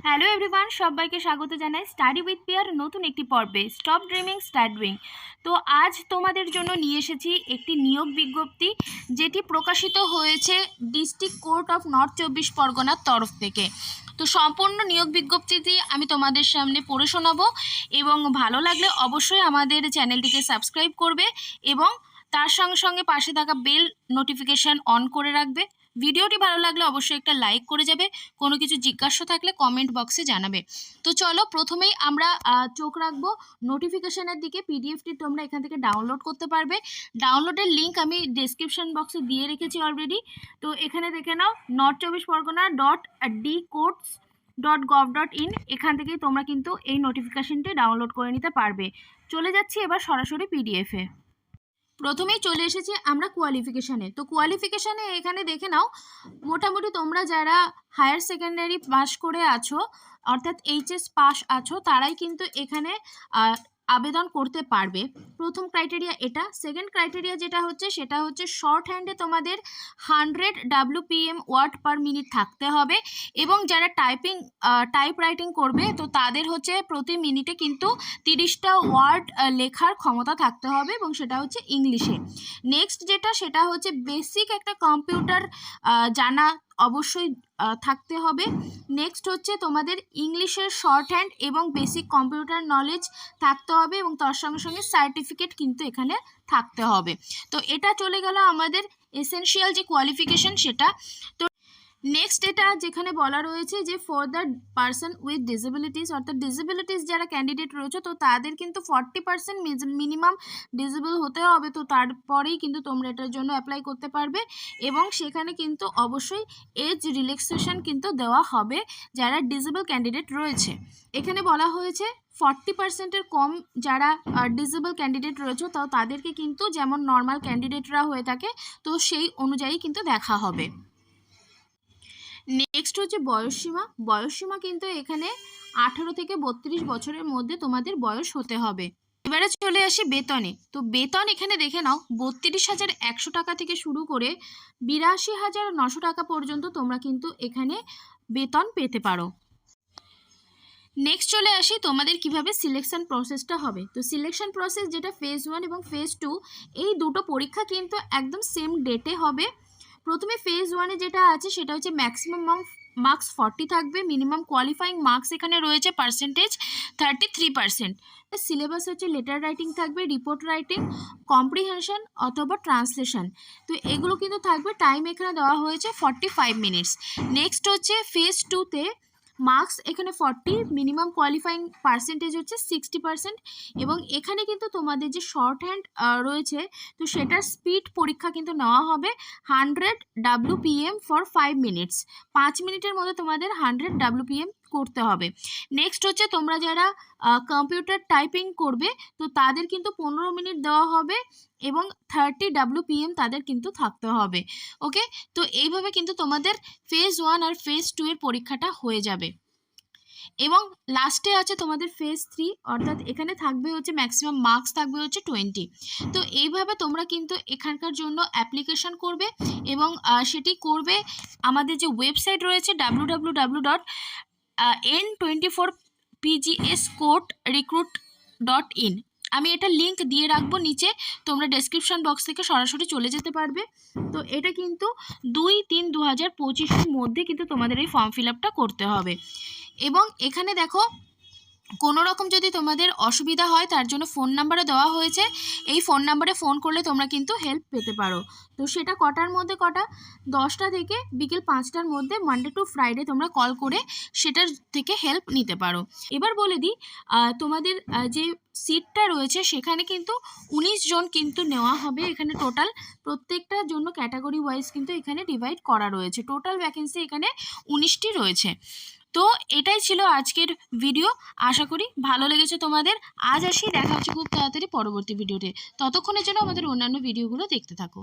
Hello everyone সবাইকে স্বাগত জানাই স্টাডি উইথ পেয়ার নতুন একটি পর্বে স্টপ ড্রিমিং স্টার্ট ডুইং তো আজ তোমাদের জন্য নিয়ে এসেছি একটি নিয়োগ বিজ্ঞপ্তি, যেটি প্রকাশিত হয়েছে ডিস্ট্রিক্ট কোর্ট অফ নর্থ চব্বিশ পরগনার তরফ থেকে। তো সম্পূর্ণ নিয়োগ বিজ্ঞপ্তিটি আমি তোমাদের সামনে পড়ে শোনাবো এবং ভালো লাগলে অবশ্যই আমাদের চ্যানেলটিকে সাবস্ক্রাইব করবে এবং তার সঙ্গে সঙ্গে পাশে থাকা বেল নোটিফিকেশান অন করে রাখবে। ভিডিওটি ভালো লাগলে অবশ্যই একটা লাইক করে যাবে। কোনো কিছু জিজ্ঞাসা থাকলে কমেন্ট বক্সে জানাবে। তো চলো প্রথমেই আমরা চোখ রাখব। নোটিফিকেশানের দিকে পিডিএফটি তোমরা এখান থেকে ডাউনলোড করতে পারবে। ডাউনলোডের লিঙ্ক আমি ডেসক্রিপশন বক্সে দিয়ে রেখেছি অলরেডি তো এখানে দেখে নাও নর্থ চব্বিশ Parganas dot D courts dot gov dot in এখান থেকেই তোমরা কিন্তু এই নোটিফিকেশানটি ডাউনলোড করে নিতে পারবে। চলে যাচ্ছি এবার সরাসরি পিডিএফে প্রথমেই চলে এসেছি আমরা কোয়ালিফিকেশানে তো কোয়ালিফিকেশানে এখানে দেখে নাও, মোটামুটি তোমরা যারা হায়ার সেকেন্ডারি পাস করে আছো, অর্থাৎ এইচএস পাস আছো, তারাই কিন্তু এখানে আবেদন করতে পারবে। প্রথম ক্রাইটেরিয়া এটা। সেকেন্ড ক্রাইটেরিয়া যেটা হচ্ছে, সেটা হচ্ছে শর্ট হ্যান্ডে তোমাদের hundred WPM word per minute থাকতে হবে এবং যারা টাইপিং টাইপ রাইটিং করবে, তো তাদের হচ্ছে প্রতি মিনিটে কিন্তু তিরিশটা ওয়ার্ড লেখার ক্ষমতা থাকতে হবে এবং সেটা হচ্ছে ইংলিশে নেক্সট যেটা, সেটা হচ্ছে বেসিক একটা কম্পিউটার জানা অবশ্যই থাকতে হবে। নেক্সট হচ্ছে তোমাদের ইংলিশের শর্ট হ্যান্ড এবং বেসিক কম্পিউটার নলেজ থাকতে হবে এবং তার সঙ্গে সঙ্গে সার্টিফিকেট কিন্তু এখানে থাকতে হবে। তো এটা চলে গেল আমাদের এসেনশিয়াল যে কোয়ালিফিকেশন সেটা। তো নেক্সট এটা যেখানে বলা রয়েছে যে for the person with disabilities অর্থাৎ ডিসেবিলিটিস যারা ক্যান্ডিডেট রয়েছে, তো তাদের কিন্তু ফর্টি পার্সেন্ট মিনিমাম ডিসেবল হতে হবে। তো তারপরেই কিন্তু তোমরা এটার জন্য অ্যাপ্লাই করতে পারবে এবং সেখানে কিন্তু অবশ্যই এজ রিল্যাক্সেশন কিন্তু দেওয়া হবে যারা ডিসেবল ক্যান্ডিডেট রয়েছে। এখানে বলা হয়েছে ফর্টি পার্সেন্টের কম যারা ডিসেবল ক্যান্ডিডেট রয়েছে তো তাদেরকে কিন্তু যেমন নর্মাল ক্যান্ডিডেটরা হয়ে থাকে, তো সেই অনুযায়ী কিন্তু দেখা হবে। নেক্সট হচ্ছে বয়সসীমা। বয়সসীমা কিন্তু এখানে আঠারো থেকে বত্রিশ বছরের মধ্যে তোমাদের বয়স হতে হবে। এবারে চলে আসি বেতনে। তো বেতন এখানে দেখে নাও, বত্রিশ হাজার একশো টাকা থেকে শুরু করে বিরাশি হাজার নশো টাকা পর্যন্ত তোমরা কিন্তু এখানে বেতন পেতে পারো। নেক্সট চলে আসি তোমাদের কীভাবে সিলেকশন প্রসেসটা হবে। তো সিলেকশন প্রসেস যেটা ফেজ ওয়ান এবং ফেজ টু এই দুটো পরীক্ষা কিন্তু একদম সেম ডেটে হবে। প্রথমে ফেজ ওয়ানে যেটা আছে, সেটা হচ্ছে ম্যাক্সিমাম মার্কস ফর্টি থাকবে মিনিমাম কোয়ালিফাইং মার্কস এখানে রয়েছে percentage thirty three percent syllabus হচ্ছে লেটার রাইটিং থাকবে রিপোর্ট রাইটিং কম্প্রিহেনশন অথবা ট্রান্সলেশন তো এগুলো কিন্তু থাকবে টাইম এখানে দেওয়া হয়েছে ফর্টি ফাইভ মিনিটস নেক্সট হচ্ছে ফেজ টুতে মার্কস এখানে ফর্টি মিনিমাম কোয়ালিফাইং পার্সেন্টেজ হচ্ছে সিক্সটি পার্সেন্ট এবং এখানে কিন্তু তোমাদের যে শর্ট হ্যান্ড রয়েছে, তো সেটার স্পিড পরীক্ষা কিন্তু নেওয়া হবে hundred W PM for five minutes পাঁচ মিনিটের মধ্যে তোমাদের হান্ড্রেড ডাব্লু পিএম করতে হবে। নেক্সট হচ্ছে তোমরা যারা কম্পিউটার টাইপিং করবে, তো তাদের কিন্তু পনেরো মিনিট দেওয়া হবে এবং থার্টি ডাব্লু তাদের কিন্তু থাকতে হবে। ওকে তো এইভাবে কিন্তু তোমাদের ফেজ ওয়ান আর ফেজ টু এর পরীক্ষাটা হয়ে যাবে। এবং লাস্টে আছে তোমাদের ফেজ থ্রি অর্থাৎ এখানে থাকবে হচ্ছে ম্যাক্সিমাম মার্কস থাকবে হচ্ছে টোয়েন্টি তো এইভাবে তোমরা কিন্তু এখানকার জন্য অ্যাপ্লিকেশন করবে এবং সেটি করবে। আমাদের যে ওয়েবসাইট রয়েছে W W W dot N twenty four PGS court recruit dot in আমি এটা লিংক দিয়ে রাখব নিচে, তোমরা ডেসক্রিপশন বক্স থেকে সরাসরি চলে যেতে পারবে। তো এটা কিন্তু দুই তিন দু হাজার পঁচিশের মধ্যে কিন্তু তোমাদের এই ফর্ম ফিল করতে হবে। এবং এখানে দেখো কোনো রকম যদি তোমাদের অসুবিধা হয়, তার জন্য ফোন নাম্বারও দেওয়া হয়েছে। এই ফোন নাম্বারে ফোন করলে তোমরা কিন্তু হেল্প পেতে পারো। তো সেটা কটার মধ্যে কটা? দশটা থেকে বিকেল পাঁচটার মধ্যে মানডে টু ফ্রাইডে তোমরা কল করে সেটার থেকে হেল্প নিতে পারো। এবার বলে দিই তোমাদের যে সিটটা রয়েছে, সেখানে কিন্তু উনিশ জন কিন্তু নেওয়া হবে এখানে টোটাল প্রত্যেকটার জন্য ক্যাটাগরি ওয়াইজ কিন্তু এখানে ডিভাইড করা রয়েছে। টোটাল ভ্যাকেন্সি এখানে উনিশটি রয়েছে। তো এটাই ছিল আজকের ভিডিও আশা করি ভালো লেগেছে তোমাদের। আজ আসি, দেখা হচ্ছে খুব তাড়াতাড়ি পরবর্তী ভিডিওতে ততক্ষণের জন্য আমাদের অন্যান্য ভিডিওগুলো দেখতে থাকো।